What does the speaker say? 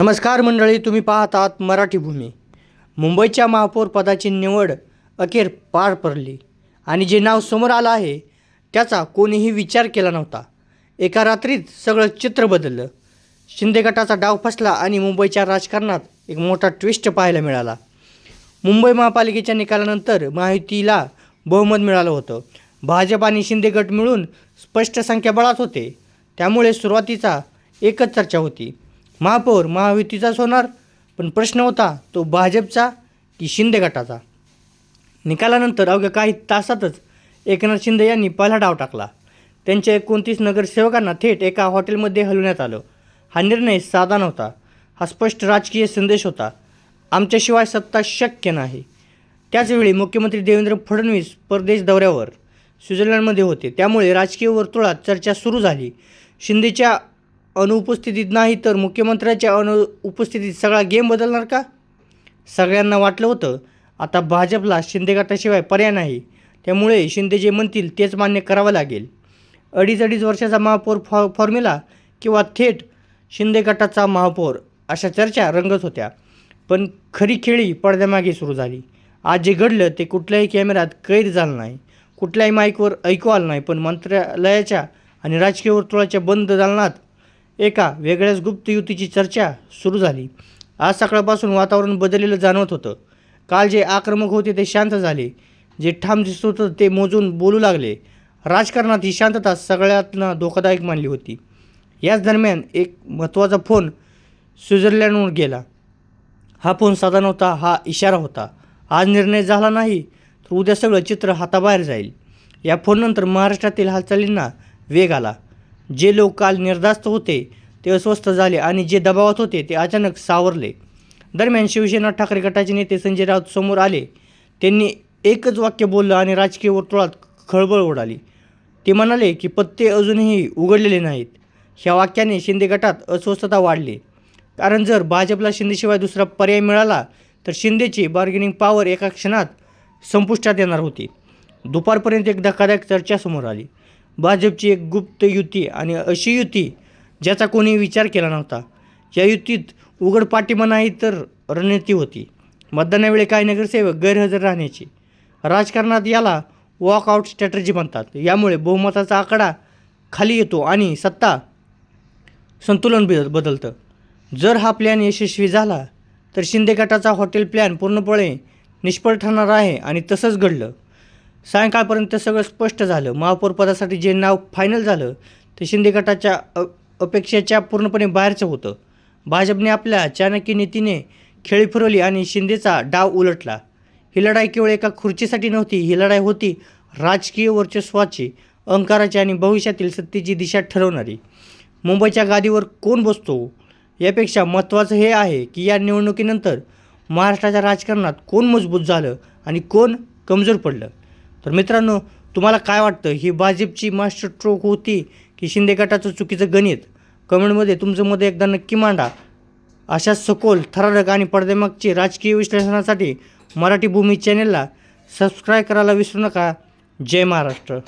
नमस्कार मंडळी तुम्ही पाहत आहात मराठी भूमी. मुंबईच्या महापौर पदाची निवड अखेर पार पडली आणि जे नाव समोर आलं आहे त्याचा कोणीही विचार केला नव्हता. एका रात्रीत सगळं चित्र बदललं. शिंदे गटाचा डाव फसला आणि मुंबईच्या राजकारणात एक मोठा ट्विस्ट पाहायला मिळाला. मुंबई महापालिकेच्या निकालानंतर महायुतीला बहुमत मिळालं होतं. भाजप आणि शिंदे गट मिळून स्पष्ट संख्याबळात होते. त्यामुळे सुरुवातीचा एकच चर्चा होती. महापौर महायुतीचाच होणार. पण प्रश्न होता तो भाजपचा की शिंदे गटाचा? निकालानंतर अवघ्या काही तासातच एकनाथ शिंदे यांनी पहिला डाव टाकला. त्यांच्या एकोणतीस नगरसेवकांना थेट एका हॉटेलमध्ये हलवण्यात आलं. हा निर्णय साधा नव्हता. हा स्पष्ट राजकीय संदेश होता. आमच्याशिवाय सत्ता शक्य नाही. त्याचवेळी मुख्यमंत्री देवेंद्र फडणवीस परदेश दौऱ्यावर स्वित्झर्लंडमध्ये होते. त्यामुळे राजकीय वर्तुळात चर्चा सुरू झाली. शिंदेच्या अनुपस्थितीत नाही तर मुख्यमंत्र्याच्या अनुपस्थितीत सगळा गेम बदलणार का? सगळ्यांना वाटलं होतं आता भाजपला शिंदे गटाशिवाय पर्याय नाही. त्यामुळे शिंदे जे म्हणतील तेच मान्य करावं लागेल. अडीच अडीच वर्षाचा महापौर फॉ फॉर्म्युला किंवा थेट शिंदे गटाचा महापौर अशा चर्चा रंगत होत्या. पण खरी खेळी पडद्यामागे सुरू झाली. आज जे घडलं ते कुठल्याही कॅमेऱ्यात कैद झालं नाही. कुठल्याही माईकवर ऐकू आलं नाही पण मंत्रालयाच्या आणि राजकीय वर्तुळाच्या बंद दालनात एका वेगळ्याच गुप्त युतीची चर्चा सुरू झाली. आज सकाळपासून वातावरण बदललेलं जाणवत होतं. काल जे आक्रमक होते ते शांत झाले. जे ठाम दिसत होतं ते मोजून बोलू लागले. राजकारणात ही शांतता सगळ्यातना धोकादायक मानली होती. याच दरम्यान एक महत्त्वाचा फोन स्वित्झर्लंडवर गेला. हा फोन साधा नव्हता हा इशारा होता. आज निर्णय झाला नाही तर उद्या सगळं चित्र हाताबाहेर जाईल. या फोननंतर महाराष्ट्रातील हालचालींना वेग आला. जे लोक काल निर्धास्त होते ते अस्वस्थ झाले आणि जे दबावात होते ते अचानक सावरले. दरम्यान शिवसेना ठाकरे गटाचे नेते संजय राऊत समोर आले. त्यांनी एकच वाक्य बोललं आणि राजकीय वर्तुळात खळबळ उडाली ते म्हणाले की पत्ते अजूनही उघडलेले नाहीत. ह्या वाक्याने शिंदे गटात अस्वस्थता वाढली. कारण जर भाजपला शिंदेशिवाय दुसरा पर्याय मिळाला तर शिंदेची बार्गेनिंग पॉवर एका क्षणात संपुष्टात येणार होती. दुपारपर्यंत एक धक्कादायक चर्चा समोर आली. भाजपची एक गुप्त युती आणि अशी युती ज्याचा कोणी विचार केला नव्हता. या युतीत उघड पाठिंबा नाही तर रणनीती होती. मतदानावेळी काही नगरसेवक गैरहजर राहण्याची. राजकारणात याला वॉकआउट स्ट्रॅटर्जी म्हणतात. यामुळे बहुमताचा आकडा खाली येतो आणि सत्ता संतुलन बद बदलतं. जर हा प्लॅन यशस्वी झाला तर शिंदे गटाचा हॉटेल प्लॅन पूर्णपणे निष्फळ ठरणार आहे आणि तसंच घडलं. सायंकाळपर्यंत सगळं स्पष्ट झालं. महापौरपदासाठी जे नाव फायनल झालं ते शिंदे गटाच्या अ अपेक्षेच्या पूर्णपणे बाहेरचं होतं. भाजपने आपल्या चाणक्य नीतीने खेळी फिरवली आणि शिंदेचा डाव उलटला. ही लढाई केवळ एका खुर्चीसाठी नव्हती ही लढाई होती राजकीय वर्चस्वाची अहंकाराची आणि भविष्यातील सत्तेची दिशा ठरवणारी. मुंबईच्या गादीवर कोण बसतो? यापेक्षा महत्त्वाचं हे आहे की या निवडणुकीनंतर महाराष्ट्राच्या राजकारणात कोण मजबूत झालं आणि कोण कमजोर पडलं? तर मित्रांनो तुम्हाला काय वाटतं? ही भाजपची मास्टर स्ट्रोक होती की शिंदे गटाचं चुकीचं गणित? कमेंटमध्ये तुमचं मत एकदा नक्की मांडा. अशा सखोल थरारक आणि पडद्यामागची राजकीय विश्लेषणासाठी मराठी भूमी चॅनेलला सबस्क्राईब करायला विसरू नका. जय महाराष्ट्र.